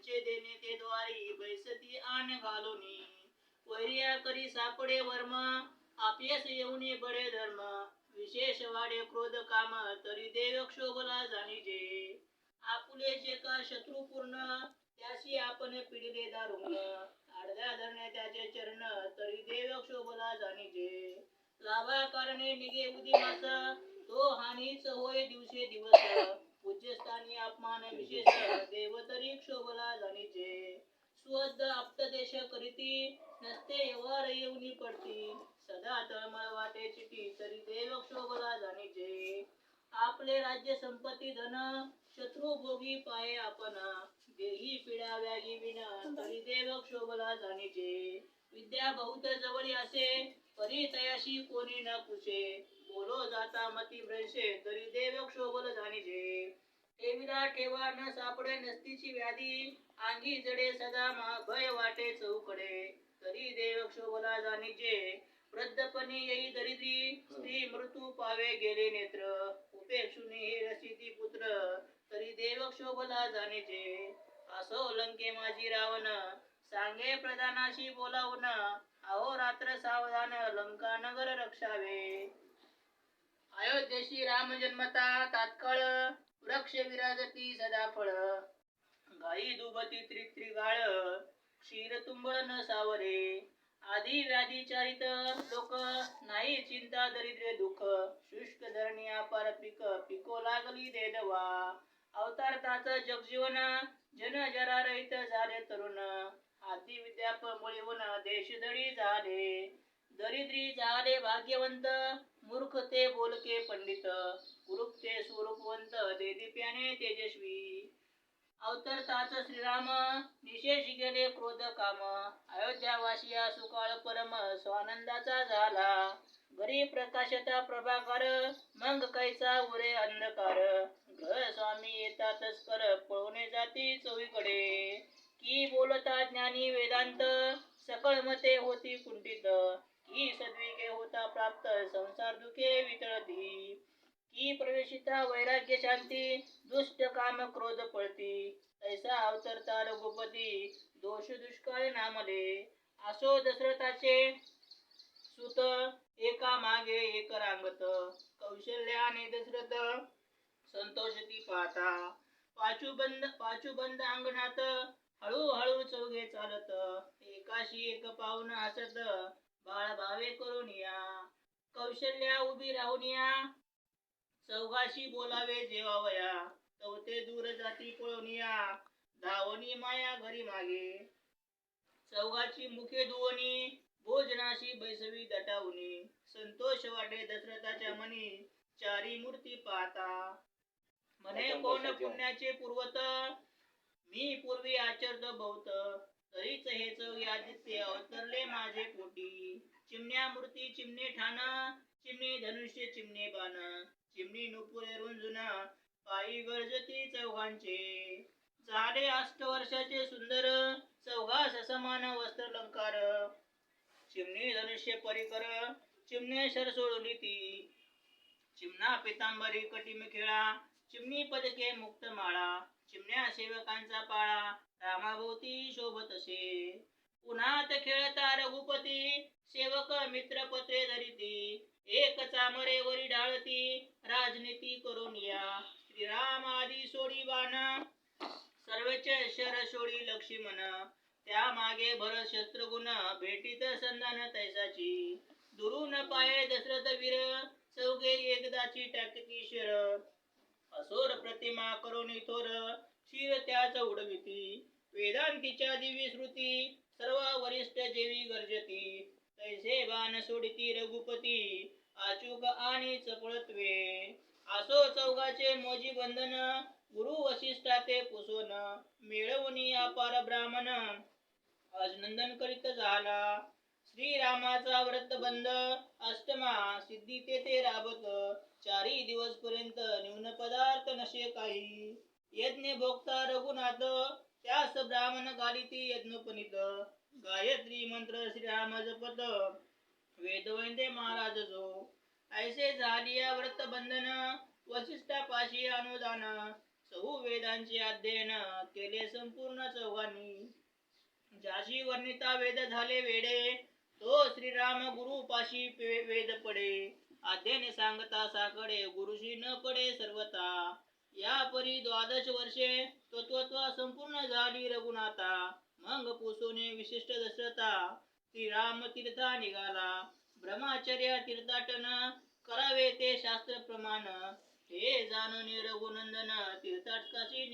त्यांचे देणे ते द्वारी बैसती आण घालून. वैर्या करी सापडे वर्म आपयस येऊनी बडे धर्म. विशेष वाडे क्रोध काम तरी देव क्षोभला जाणीजे. आपुले जे का शत्रू पूर्ण त्याशी आपण पिडिले दारुण. आडव्या धरणे त्याचे चरण तरी देव क्षोभला जाणीजे. लाभा कारणे निघे उदिमास तो हानीच होय दिवसे दिवस. पूज्यस्थानी अपमान विशेष देव तरी क्षोभला जाणीचे स्वद आप्तदेश करीती नसते यवार येऊनी पडती. सदा तळमळ वाटे चिटी तरी देव क्षोभला जाणीचे आपले राज्य संपत्ती धन शत्रू भोगी पाये आपण. देही पिढा व्यागी विना तरी देव क्षोभला जाणीचे विद्या बहुत जवळी असे परी तयाशी कोणी न पुसे. बोलो जाता मती भ्रंशे तरी देव क्षोभल जाणीजे. ठेविला ठेवा न सापडे नसतीची व्याधी अंगी जडे सदा मा- भय वाटे चौकडे. तरी देव क्षोभला जाणीजे वृद्धपणी येई दरिद्री स्त्री मृत्यू पावे गेले नेत्र. उपेक्षुनी हे रसिती पुत्र तरी देव क्षोभला जाणीजे. असो लंके माझी रावण सांगे प्रधानाशी बोलावून अहो रात्र सावधान लंका नगर रक्षावे. अयोध्येशी राम जन्मता तात्काळ वृक्ष विराजती सदा फळ. गाई दुभती त्रित्रिगाळ क्षीर तुंबळ न सावरे. आधी व्याधी चारित लोक नाही चिंता दरिद्रे दुःख. शुष्क धरणी अपार पिक पिको लागली देदवा अवतार ताच जगजीवन जन जरा रहित झाले तरुण. हाती विद्याप मुळीवून देशदळी झाले. दरिद्री झाले भाग्यवंत मूर्ख ते बोलके पंडित कुरुप ते स्वरूपवंत देदीप्याने तेजस्वी. अवतरताच श्रीराम निशेष गेले क्रोध काम. अयोध्यावासिया सुकाळ परम स्वानंदाचा झाला. घरी प्रकाशता प्रभाकर मग कैसा उरे अंधकार. घर स्वामी येतातच कर पळवणे जाती चोहीकडे. की बोलता ज्ञानी वेदांत सकळ मते होती कुंठित. की सद्विके होता प्राप्त संसार दुखे वितळती. की प्रवेशिता वैराग्य शांती दुष्ट काम क्रोध पळती. तैसा अवतरता रघुपती दोष दुष्काळ नामले. असो दशरथाचे सुत एका मागे एक रांगत. कौशल्याने आणि दशरथ संतोषती पाहता. पाचूबंद पाचूबंद अंगणात हळूहळू चौघे चालत. एकाशी एक पाहुण हसत बाळ भावे करून या कौशल्या उभी राहून या चौघाशी बोलावे जेवावया. चौथे दूर जाती पळून या धावणी माया घरी मागे. चौघाची मुखे दुवणी भोजनाशी बैसवी दटावणी संतोष वाटे दशरथाच्या मनी. चारी मूर्ती पाहता. म्हणे कोण पुण्याचे पूर्वत? मी पूर्वी आचरत बहुत तरीच हे चौघे आदित्य अवतरले माझे पोटी. चिमण्या मूर्ती चिमणे ठाण चिमणी धनुष्य चिमणे बाण. चिमणी नुपुरे रुंजुन पायी गरजती चौघांचे. झाले अष्ट वर्षाचे सुंदर चौघास समान वस्त्र लंकार चिमणी धनुष्य परिकर चिमणे शर सोडली ती. चिमणा पितांबरी कटिम खेळा चिमणी पदके मुक्त माळा. चिमण्या सेवकांचा पाळा रामाभोवती शोभत असे खेळता रघुपती सेवक मित्र पत्रे धरिती. एक चामरे वरी डाळती राजनीती करून या. श्रीराम आदी सोडी बाण सर्वच शर सोडी लक्ष्मण. त्या मागे भर शस्त्रगुण भेटीत संधान तैसाची. दुरून पाये दशरथ वीर चौघे एकदाची टाकती शर. असोर प्रतिमा करून थोर त्याच उडविती वेदांतीच्या दिवी श्रुती सर्व वरिष्ठ जेवी गर्जती तैसे बाण सोडिती रघुपती आचूक आणि चपळत्वे. असो चौगाचे मोजी बंधन गुरु वशिष्ठा ते पुसोन मिळवणी अपार ब्राह्मण. अजनंदन करीत झाला. श्रीरामाचा व्रत बंद अष्टमा सिद्धी तेथे राबत चारी दिवस पर्यंत न्यून पदार्थ नशे काही. यज्ञ भोक्ता रघुनाथ त्यास ब्राह्मण गालिती यज्ञोपनीत गायत्री मंत्र श्रीराम जपत वेदवैंदे महाराज जो ऐसे झालिया व्रत बंधन वशिष्ठा पाशी अनुदान चहू वेदांचे अध्ययन केले संपूर्ण चौघांनी ज्याशी वर्णिता वेद झाले वेडे तो श्रीराम गुरु पाशी वेद पडे. अध्ययन सांगता साकडे गुरुशी न पडे सर्वता या परी द्वादश वर्षे तत्वत्व संपूर्ण झाली रघुनाथा. मग पुसोने विशिष्ट दशरथा. श्रीराम तीर्था निघाला. ब्रह्माचर्य तीर्थाटन करावे ते शास्त्र प्रमाण. हे जाणून रघुनंदन तीर्थाटकाची